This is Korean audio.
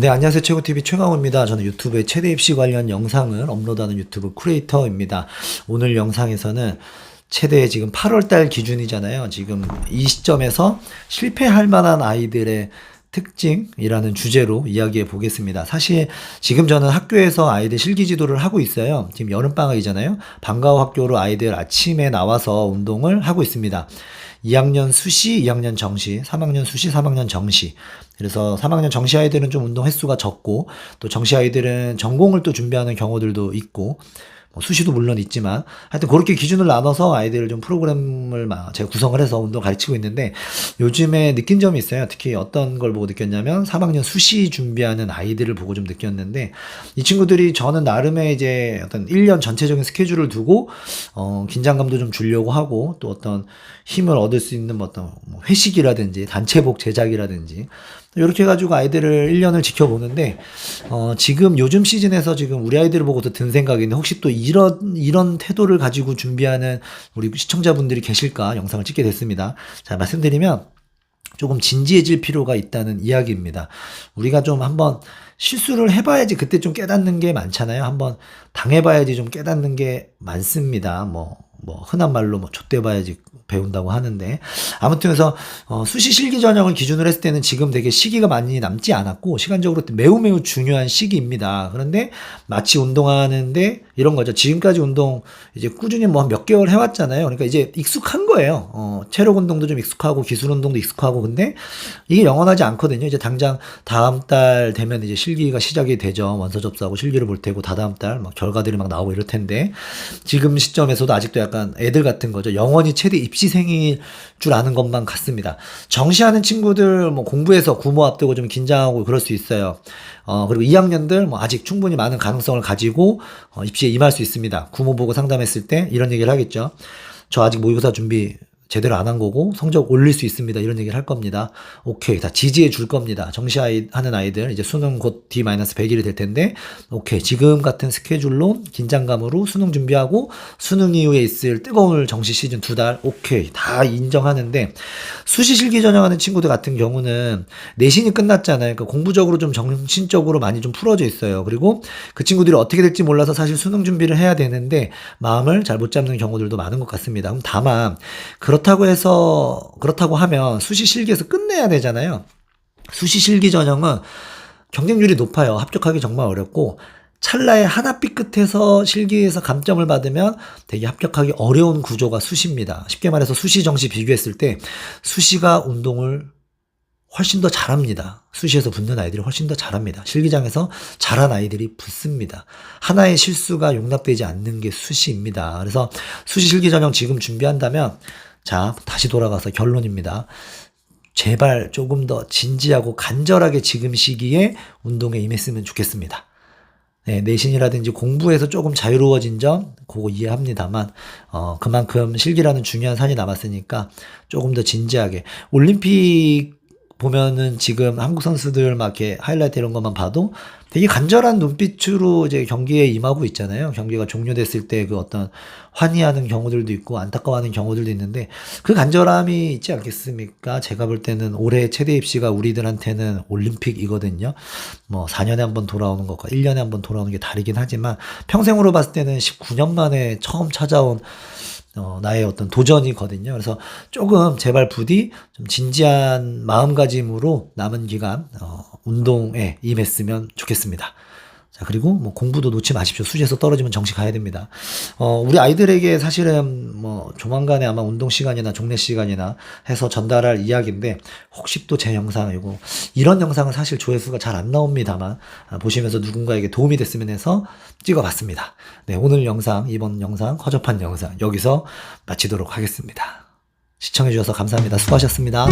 네, 안녕하세요. 최고TV 최강호입니다. 저는 유튜브에 최대 입시 관련 영상을 업로드하는 유튜브 크리에이터입니다. 오늘 영상에서는 최대 지금 8월달 기준이잖아요. 지금 이 시점에서 실패할 만한 아이들의 특징이라는 주제로 이야기해 보겠습니다. 사실 지금 저는 학교에서 아이들 실기 지도를 하고 있어요. 지금 여름방학이잖아요. 방과 후 학교로 아이들 아침에 나와서 운동을 하고 있습니다. 2학년 수시, 2학년 정시, 3학년 수시, 3학년 정시. 그래서 3학년 정시 아이들은 좀 운동 횟수가 적고 또 정시 아이들은 전공을 또 준비하는 경우들도 있고 뭐 수시도 물론 있지만 하여튼 그렇게 기준을 나눠서 아이들을 좀 프로그램을 막 제가 구성을 해서 운동 가르치고 있는데 요즘에 느낀 점이 있어요. 특히 어떤 걸 보고 느꼈냐면 3학년 수시 준비하는 아이들을 보고 좀 느꼈는데 이 친구들이 저는 나름의 이제 어떤 1년 전체적인 스케줄을 두고 어 긴장감도 좀 주려고 하고 또 어떤 힘을 얻을 수 있는 뭐 어떤 뭐 회식이라든지 단체복 제작이라든지 이렇게 해가지고 아이들을 1년을 지켜보는데, 어, 지금 요즘 시즌에서 지금 우리 아이들을 보고도 든 생각인데, 혹시 또 이런, 이런 태도를 가지고 준비하는 우리 시청자분들이 계실까 영상을 찍게 됐습니다. 자, 말씀드리면, 조금 진지해질 필요가 있다는 이야기입니다. 우리가 좀 한번 실수를 해봐야지 그때 좀 깨닫는 게 많잖아요. 한번 당해봐야지 좀 깨닫는 게 많습니다. 뭐, 뭐, 흔한 말로 뭐, 좆대봐야지 배운다고 하는데. 아무튼 그래서, 어, 수시 실기 전형을 기준으로 했을 때는 지금 되게 시기가 많이 남지 않았고, 시간적으로 매우 매우 중요한 시기입니다. 그런데 마치 운동하는데 이런 거죠. 지금까지 운동 이제 꾸준히 뭐 몇 개월 해왔잖아요. 그러니까 이제 익숙한 거예요. 어, 체력 운동도 좀 익숙하고, 기술 운동도 익숙하고, 근데 이게 영원하지 않거든요. 이제 당장 다음 달 되면 이제 실기가 시작이 되죠. 원서 접수하고 실기를 볼 테고, 다다음 달 막 결과들이 막 나오고 이럴 텐데, 지금 시점에서도 아직도 약간 애들 같은 거죠. 영원히 최대 입시생일 줄 아는 것만 같습니다. 정시하는 친구들 뭐 공부해서 구모 앞두고 좀 긴장하고 그럴 수 있어요. 어, 그리고 2학년들 뭐 아직 충분히 많은 가능성을 가지고 어, 입시에 임할 수 있습니다. 구모 보고 상담했을 때 이런 얘기를 하겠죠. 저 아직 모의고사 준비 제대로 안 한 거고 성적 올릴 수 있습니다. 이런 얘기를 할 겁니다. 오케이. 다 지지해 줄 겁니다. 정시 아이 하는 아이들 이제 수능 곧 D-100일이 될 텐데 오케이. 지금 같은 스케줄로 긴장감으로 수능 준비하고 수능 이후에 있을 뜨거운 정시 시즌 두 달 오케이. 다 인정하는데 수시 실기 전형하는 친구들 같은 경우는 내신이 끝났잖아요. 그러니까 공부적으로 좀 정신적으로 많이 좀 풀어져 있어요. 그리고 그 친구들이 어떻게 될지 몰라서 사실 수능 준비를 해야 되는데 마음을 잘 못 잡는 경우들도 많은 것 같습니다. 그럼 다만 그렇 다고 해서 그렇다고 하면 수시 실기에서 끝내야 되잖아요. 수시 실기 전형은 경쟁률이 높아요. 합격하기 정말 어렵고 찰나의 하나빛 끝에서 실기에서 감점을 받으면 되게 합격하기 어려운 구조가 수시입니다. 쉽게 말해서 수시 정시 비교했을 때 수시가 운동을 훨씬 더 잘합니다. 수시에서 붙는 아이들이 훨씬 더 잘합니다. 실기장에서 잘한 아이들이 붙습니다. 하나의 실수가 용납되지 않는 게 수시입니다. 그래서 수시 실기 전형 지금 준비한다면 자, 다시 돌아가서 결론입니다. 제발 조금 더 진지하고 간절하게 지금 시기에 운동에 임했으면 좋겠습니다. 네, 내신이라든지 공부에서 조금 자유로워진 점, 그거 이해합니다만, 어, 그만큼 실기라는 중요한 산이 남았으니까 조금 더 진지하게. 올림픽 보면은 지금 한국 선수들 막 이렇게 하이라이트 이런 것만 봐도 되게 간절한 눈빛으로 이제 경기에 임하고 있잖아요. 경기가 종료됐을 때 그 어떤 환희하는 경우들도 있고 안타까워하는 경우들도 있는데 그 간절함이 있지 않겠습니까? 제가 볼 때는 올해 최대 입시가 우리들한테는 올림픽이거든요. 뭐 4년에 한 번 돌아오는 것과 1년에 한 번 돌아오는 게 다르긴 하지만 평생으로 봤을 때는 19년 만에 처음 찾아온 어, 나의 어떤 도전이거든요. 그래서 조금 제발 부디 좀 진지한 마음가짐으로 남은 기간 어, 운동에 임했으면 좋겠습니다. 자, 그리고 뭐 공부도 놓지 마십시오. 수시에서 떨어지면 정시 가야 됩니다. 어, 우리 아이들에게 사실은 뭐 조만간에 아마 운동 시간이나 종례 시간이나 해서 전달할 이야기인데 혹시 또 제 영상 이거 이런 영상은 사실 조회수가 잘 안 나옵니다만 아, 보시면서 누군가에게 도움이 됐으면 해서 찍어봤습니다. 네, 오늘 영상 이번 영상 허접한 영상 여기서 마치도록 하겠습니다. 시청해주셔서 감사합니다. 수고하셨습니다.